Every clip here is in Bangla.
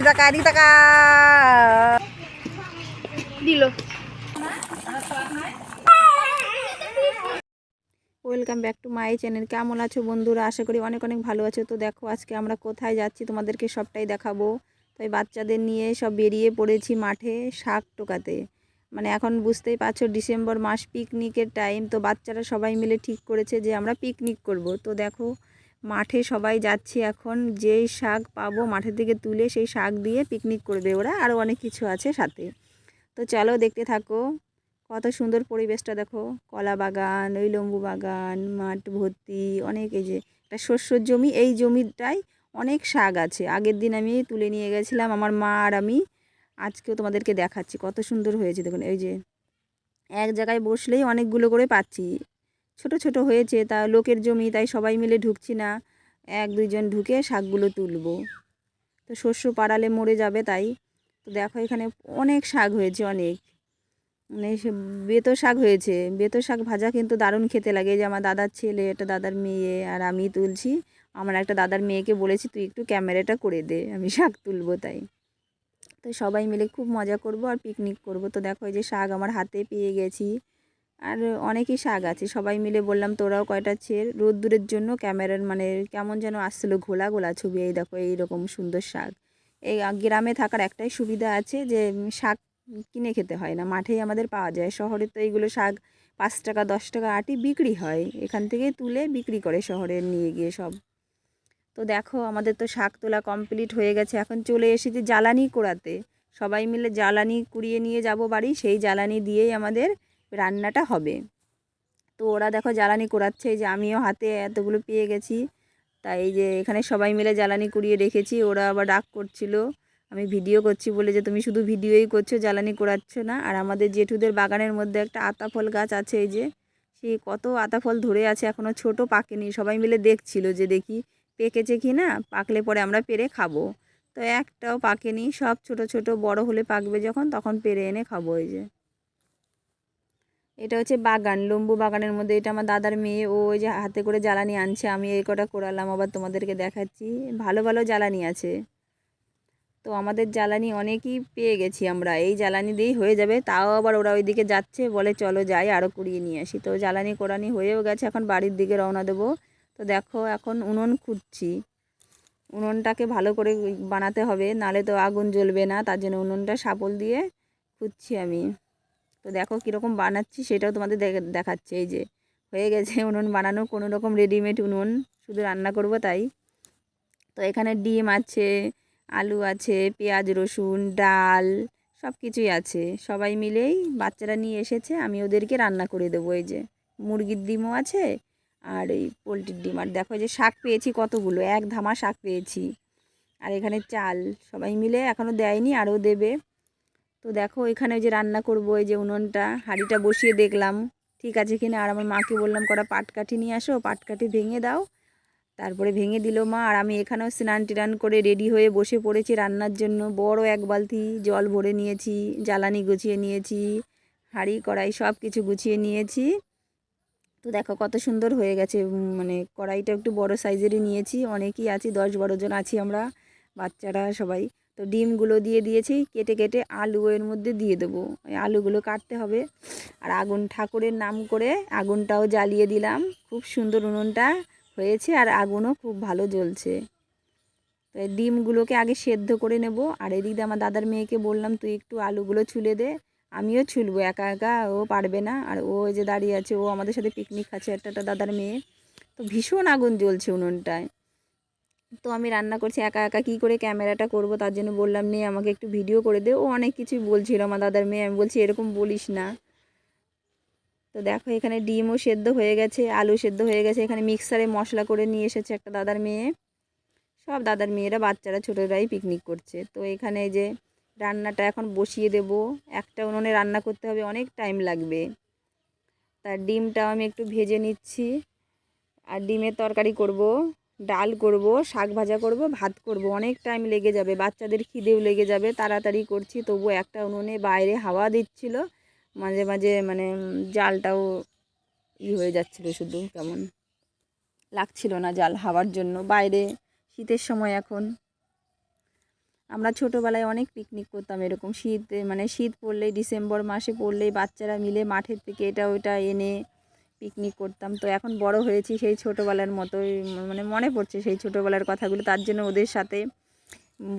টাকা দি টাকা দিল welcome back to my channel কেমন আছো বন্ধুরা? আশা করি অনেক অনেক ভালো আছো। তো দেখো আজকে আমরা কোথায় যাচ্ছি তোমাদেরকে সবটাই দেখাবো। তাই বাচ্চাদের নিয়ে সব বেরিয়ে পড়েছি মাঠে শাক টোকাতে। মানে এখন বুঝতেই পারছ ডিসেম্বর মাস পিকনিকের টাইম তো বাচ্চারা সবাই মিলে ঠিক করেছে যে আমরা পিকনিক করব। তো দেখো, মাঠে সবাই যাচ্ছি এখন, যেই শাক পাবো মাঠের থেকে তুলে সেই শাক দিয়ে পিকনিক করবে ওরা আরও অনেক কিছু আছে সাথে। তো চলো দেখতে থাকো, কত সুন্দর পরিবেশটা দেখো। কলা বাগান, ওই লম্বু বাগান, মাঠ ভর্তি, অনেক এই যে একটা শস্যর জমি, এই জমিটায় অনেক শাক আছে। আগের দিন আমি তুলে নিয়ে গেছিলাম, আমার মা আর আমি আজকেও তোমাদেরকে দেখাচ্ছি, কত সুন্দর হয়েছে। দেখুন, এই যে এক জায়গায় বসলেই অনেকগুলো করে পাচ্ছি। ছোট ছোট হয়েছে, তা লোকের জমি, তাই সবাই মিলে ঢুকছি না। এক, দুইজন ঢুকে শাকগুলো তুলবো। তো শস্য পাড়ালে মরে যাবে তাই। তো দেখো, এখানে অনেক শাক হয়েছে, অনেক। মানে বেতো শাক হয়েছে। বেতো শাক ভাজা কিন্তু দারুণ খেতে লাগে। যে আমার দাদার ছেলে এটা দাদার মেয়ে, আর আমি তুলছি। আমার একটা দাদার মেয়েকে বলেছি, তুই একটু ক্যামেরাটা করে দে, আমি শাক তুলবো তাই। তো সবাই মিলে খুব মজা করব আর পিকনিক করব। তো দেখো এই যে শাক আমার হাতে পেয়ে গেছি। আর অনেকই শাক আছে, সবাই মিলে বললাম তোরাও কয়টা ছেড়। রোদ্দুরের জন্য ক্যামেরার মানে কেমন যেন আসছিল ঘোলা গোলা ছবি, এই দেখো এইরকম সুন্দর শাক। এই গ্রামে থাকার একটাই সুবিধা আছে যে, শাক কিনে খেতে হয় না, মাঠেই আমাদের পাওয়া যায়। শহরে তো এইগুলো শাক পাঁচ টাকা, দশ টাকা আটি বিক্রি হয়। এখান থেকে তুলে বিক্রি করে শহরে নিয়ে গিয়ে সব। তো দেখো, আমাদের তো শাক তোলা কমপ্লিট হয়ে গেছে। এখন চলে এসেছি জ্বালানি কুড়াতে। সবাই মিলে জ্বালানি কুড়িয়ে নিয়ে যাব বাড়ি, সেই জ্বালানি দিয়েই আমাদের রান্নাটা হবে। তো ওরা দেখো জ্বালানি কুড়াচ্ছে যে আমিও হাতে এতগুলো পেয়ে গেছি। তাই এই যে এখানে সবাই মিলে জ্বালানি কুড়িয়ে রেখেছি, ওরা আবার ডাক করছিল। আমি ভিডিও করছি বলে যে, তুমি শুধু ভিডিওই করছ, জ্বালানি করাচ্ছ না। আর আমাদের জেঠুদের বাগানের মধ্যে একটা আতা ফল গাছ আছে, এই যে। সেই কত আতা ফল ধরে আছে এখনও ছোট পাকেনি। সবাই মিলে দেখছিল যে, দেখি পেকেছে কি না পাকলে পরে আমরা পেরে খাব। তো একটাও পাকেনি, সব ছোট ছোট বড় হলে পাকবে যখন, তখন পেরে এনে খাব এই যে। এটা হচ্ছে বাগান, লম্বু বাগানের মধ্যে, এটা আমার দাদার মেয়ে, ও ওই যে হাতে করে জ্বালানি আনছে, আমি এই কটা করালাম, আবার তোমাদেরকে দেখাচ্ছি। ভালো ভালো জ্বালানি আছে। তো আমাদের জ্বালানি অনেকই পেয়ে গেছি আমরা, এই জ্বালানি দিয়েই হয়ে যাবে, তাও আবার ওরা ওইদিকে যাচ্ছে, বলে চলো যাই আরও কুড়িয়ে নিয়ে আসি। তো জ্বালানি কোরানি হয়েও গেছে, এখন বাড়ির দিকে রওনা দেবো। তো দেখো এখন উনুন খুঁজছি। উনুনটাকে ভালো করে বানাতে হবে, নালে তো আগুন জ্বলবে না, তার জন্য উনুনটা সাপল দিয়ে খুঁজছি আমি। তো দেখো কীরকম বানাচ্ছি সেটাও তোমাদের দেখাচ্ছে। এই যে হয়ে গেছে উনুন বানানো, কোনো রকম রেডিমেড উনুন, শুধু রান্না করব তাই। তো এখানে ডিম আছে, আলু আছে, পেঁয়াজ, রসুন, ডাল সব কিছুই আছে। সবাই মিলেই বাচ্চারা নিয়ে এসেছে, আমি ওদেরকে রান্না করে দেবো। এই যে মুরগির ডিমও আছে আর এই পোলট্রির ডিম। আর দেখো যে শাক পেয়েছি কতগুলো, এক ধামা শাক পেয়েছি। আর এখানে চাল সবাই মিলে এখনও দেয়নি, আরও দেবে। তো দেখো এখানে ওই যে রান্না করব, এই যে উনুনটা, হাঁড়িটা বসিয়ে দেখলাম। ঠিক আছে কিনা আর আমার মাকে বললাম কটা পাটকাঠি নিয়ে আসো, পাটকাঠি ভেঙে দাও। তারপরে ভেঙে দিল মা, আর আমি এখানেও স্নান টিনান করে রেডি হয়ে বসে পড়েছি রান্নার জন্য। বড় এক বালতি জল ভরে নিয়েছি, জ্বালানি গুছিয়ে নিয়েছি, হাঁড়ি, কড়াই সব কিছু গুছিয়ে নিয়েছি। তো দেখো কত সুন্দর হয়ে গেছে মানে কড়াইটা একটু বড় সাইজেরই নিয়েছি, অনেকই আছি, দশ বারো জন আছি আমরা, বাচ্চারা সবাই। তো ডিমগুলো দিয়ে দিয়েছি, কেটে কেটে আলু এর মধ্যে দিয়ে দেবো। আলুগুলো কাটতে হবে। আর আগুন, ঠাকুরের নাম করে আগুনটাও জ্বালিয়ে দিলাম। খুব সুন্দর উনুনটা হয়েছে আর আগুনও খুব ভালো জ্বলছে। তো ডিমগুলোকে আগে সেদ্ধ করে নেব। আর এদিকে আমার দাদার মেয়েকে বললাম, তুই একটু আলুগুলো ছুলে দে। আমিও ছুলবো, একা একা, ও পারবে না। আর ও যে দাঁড়িয়ে আছে, ও আমাদের সাথে পিকনিক খাচ্ছে, একটা একটা দাদার মেয়ে। তো ভীষণ আগুন জ্বলছে উনুনটায়। তো আমি রান্না করছি, একা একা কী করে ক্যামেরাটা করব তার জন্য বললাম, নে, আমাকে একটু ভিডিও করে দে। ও অনেক কিছুই বলছিল আমার দাদার মেয়ে। আমি বলছি, এরকম বলিস না। তো দেখো, এখানে ডিমও সেদ্ধ হয়ে গেছে, আলু সেদ্ধ হয়ে গেছে। এখানে মিক্সারে মশলা করে নিয়ে এসেছে একটা দাদার মেয়ে। সব দাদার মেয়েরা, বাচ্চারা, ছোটোরাই পিকনিক করছে। তো এখানে যে রান্নাটা এখন বসিয়ে দেব। একটা উনুনে রান্না করতে হবে, অনেক টাইম লাগবে। তার ডিমটাও আমি একটু ভেজে নিচ্ছি। আর ডিমের তরকারি করব, ডাল করব, শাক ভাজা করব, ভাত করব। অনেক টাইম লেগে যাবে, বাচ্চাদের খিদেও লেগে যাবে। তাড়াতাড়ি করছি তবু একটা উনুনে বাইরে হাওয়া দিচ্ছিল। মাঝে মাঝে মানে জালটাও ই হয়ে যাচ্ছিল শুধু, কেমন লাগছিল না জাল হাওয়ার জন্য। বাইরে শীতের সময় এখন আমরা ছোটোবেলায় অনেক পিকনিক করতাম এরকম শীত মানে শীত পড়লেই ডিসেম্বর মাসে পড়লেই বাচ্চারা মিলে মাঠের থেকে এটা ওইটা এনে পিকনিক করতাম। তো এখন বড় হয়েছি সেই ছোটোবেলার মতোই মানে মনে পড়ছে সেই ছোটোবেলার কথাগুলো। তার জন্য ওদের সাথে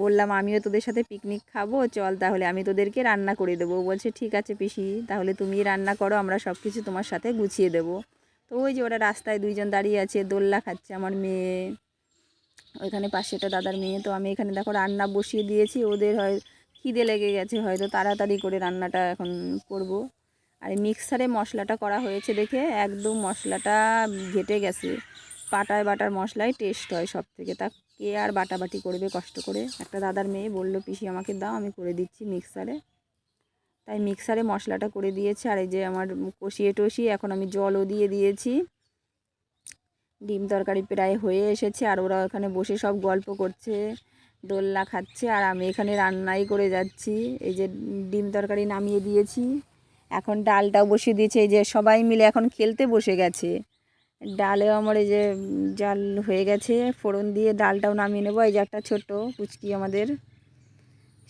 বললাম, আমিও তোদের সাথে পিকনিক খাব, চল তাহলে আমি তোদেরকে রান্না করে দেবো। বলছে, ঠিক আছে পিসি, তাহলে তুমি রান্না করো, আমরা সব কিছু তোমার সাথে গুছিয়ে দেবো। তো ওই যে ওরা রাস্তায় দুইজন দাঁড়িয়ে আছে দোল্লা খাচ্ছে আমার মেয়ে। ওইখানে পাশে একটা দাদার মেয়ে, তো আমি এখানে দেখো রান্না বসিয়ে দিয়েছি, ওদের হয় খিদে লেগে গেছে, হয়তো তাড়াতাড়ি করে রান্নাটা এখন করব। আর মিক্সারে মশলাটা করা হয়েছে দেখে একদম মশলাটা ঘেটে গেছে। পাটায় বাটার মশলাই টেস্ট হয় সব থেকে তা কে আর বাটাবাটি করবে কষ্ট করে? একটা দাদার মেয়ে বলল, পিসি আমাকে দাও, আমি করে দিচ্ছি মিক্সারে। তাই মিক্সারে মশলাটা করে দিয়েছে, আর এই যে আমার কষিয়ে টষিয়ে এখন আমি জলও দিয়ে দিয়েছি। ডিম তরকারি প্রায় হয়ে এসেছে আর ওরা ওখানে বসে সব গল্প করছে, দোলনা খাচ্ছে আর আমি এখানে রান্নাই করে যাচ্ছি। এই যে ডিম তরকারি নামিয়ে দিয়েছি। এখন ডালটাও বসিয়ে দিয়েছে। এই যে সবাই মিলে এখন খেলতে বসে গেছে। ডালেও আমার এই যে জাল হয়ে গেছে। ফোড়ন দিয়ে ডালটাও নামিয়ে নেব। এই যে একটা ছোট পুচকি আমাদের।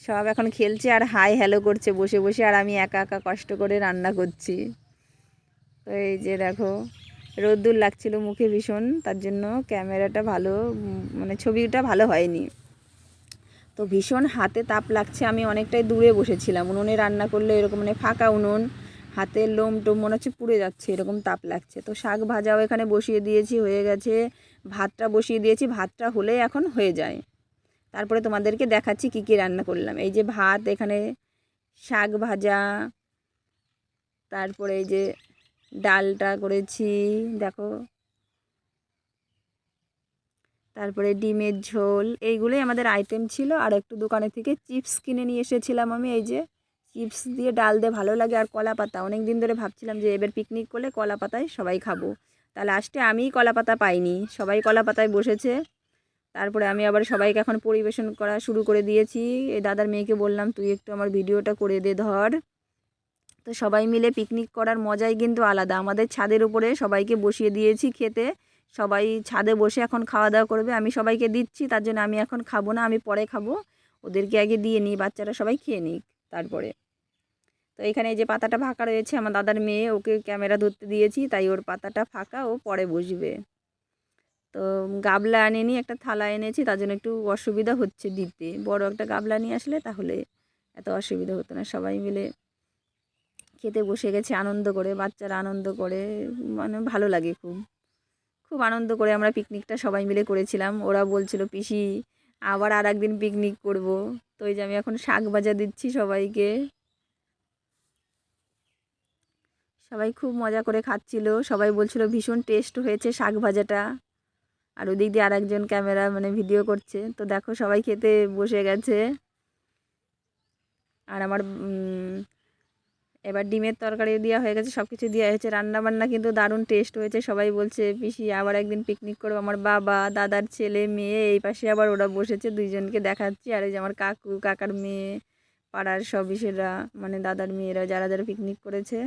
সব এখন খেলছে আর হাই হ্যালো করছে বসে বসে। আর আমি একা একা কষ্ট করে রান্না করছি। তো এই যে দেখো রোদ্দুর লাগছিল, মুখে ভীষণ। তার জন্য ক্যামেরাটা ভালো মানে ছবিটা ভালো হয়নি। তো ভীষণ হাতে তাপ লাগছে, আমি অনেকটাই দূরে বসেছিলাম। উনুনে রান্না করলে এরকম মানে ফাঁকা উনুন হাতের লোম টোম মনে হচ্ছে পুড়ে যাচ্ছে, এরকম তাপ লাগছে। তো শাক ভাজাও এখানে বসিয়ে দিয়েছি, হয়ে গেছে। ভাতটা বসিয়ে দিয়েছি, ভাতটা হলে এখন হয়ে যায়। তারপরে তোমাদেরকে দেখাচ্ছি কী কী রান্না করলাম। এই যে ভাত, এখানে শাক ভাজা, তারপরে এই যে ডালটা করেছি, দেখো। তারপরে ডিমের ঝোল, এইগুলোই আমাদের আইটেম ছিল। আর একটু দোকানে থেকে চিপস কিনে নিয়ে এসেছিলাম আমি, এই যে চিপস দিয়ে ডাল দিয়ে ভালো লাগে আর কলা পাতা। অনেক দিন ধরে ভাবছিলাম যে এবার পিকনিক করলে কলা পাতায় সবাই খাব। তা লাস্টে আমিই কলা পাতা পাইনি, সবাই কলা পাতায় বসেছে। তারপরে আমি আবার সবাইকে এখন পরিবেশন করা শুরু করে দিয়েছি। এই দাদার মেয়েকে বললাম, তুই একটু আমার ভিডিওটা করে দে ধর। তো সবাই মিলে পিকনিক করার মজাই কিন্তু আলাদা। আমাদের ছাদের উপরে সবাইকে বসিয়ে দিয়েছি খেতে। সবাই ছাদে বসে এখন খাওয়া দাওয়া করবে। আমি সবাইকে দিচ্ছি, তার জন্য আমি এখন খাব না, আমি পরে খাব। ওদেরকে আগে দিয়ে নিই, বাচ্চারা সবাই খেয়ে নিক তারপরে। তো এখানে যে পাতাটা ফাঁকা রয়েছে, আমার দাদার মেয়ে, ওকে ক্যামেরা ধরতে দিয়েছি, তাই ওর পাতাটা ফাঁকা, ও পরে বসবে। তো গাবলা আনিনি, একটা থালা এনেছি, তার জন্য একটু অসুবিধা হচ্ছে দিতে। বড় একটা গাবলা নিয়ে আসলে তাহলে এত অসুবিধা হতো না। সবাই মিলে খেতে বসে গেছে আনন্দ করে, বাচ্চারা আনন্দ করে মানে ভালো লাগে খুব। খুব আনন্দ করে আমরা পিকনিকটা সবাই মিলে করেছিলাম। ওরা বলছিল, পিসি, আবার আর একদিন পিকনিক করব। তো এই যে আমি এখন শাক ভাজা দিচ্ছি সবাইকে। সবাই খুব মজা করে খাচ্ছিল। সবাই বলছিল, ভীষণ টেস্ট হয়েছে শাক ভাজাটা। আর ওদিক দিয়ে আর একজন ক্যামেরা মানে ভিডিও করছে। তো দেখো সবাই খেতে বসে গেছে। আর আমার এবার ডিমের তরকারি দেওয়া হয়ে গেছে সব কিছু দেওয়া হয়েছে। রান্নাবান্না কিন্তু দারুণ টেস্ট হয়েছে, সবাই বলছে, পিসি, আবার একদিন পিকনিক করব। আমার বাবা, দাদার ছেলে, মেয়ে, এই পাশে আবার ওরা বসেছে, দুইজনকে দেখাচ্ছি। আর এই যে আমার কাকু, কাকার মেয়ে, পাড়ার সব ইসেরা মানে দাদার মেয়েরা, যারা যারা পিকনিক করেছে।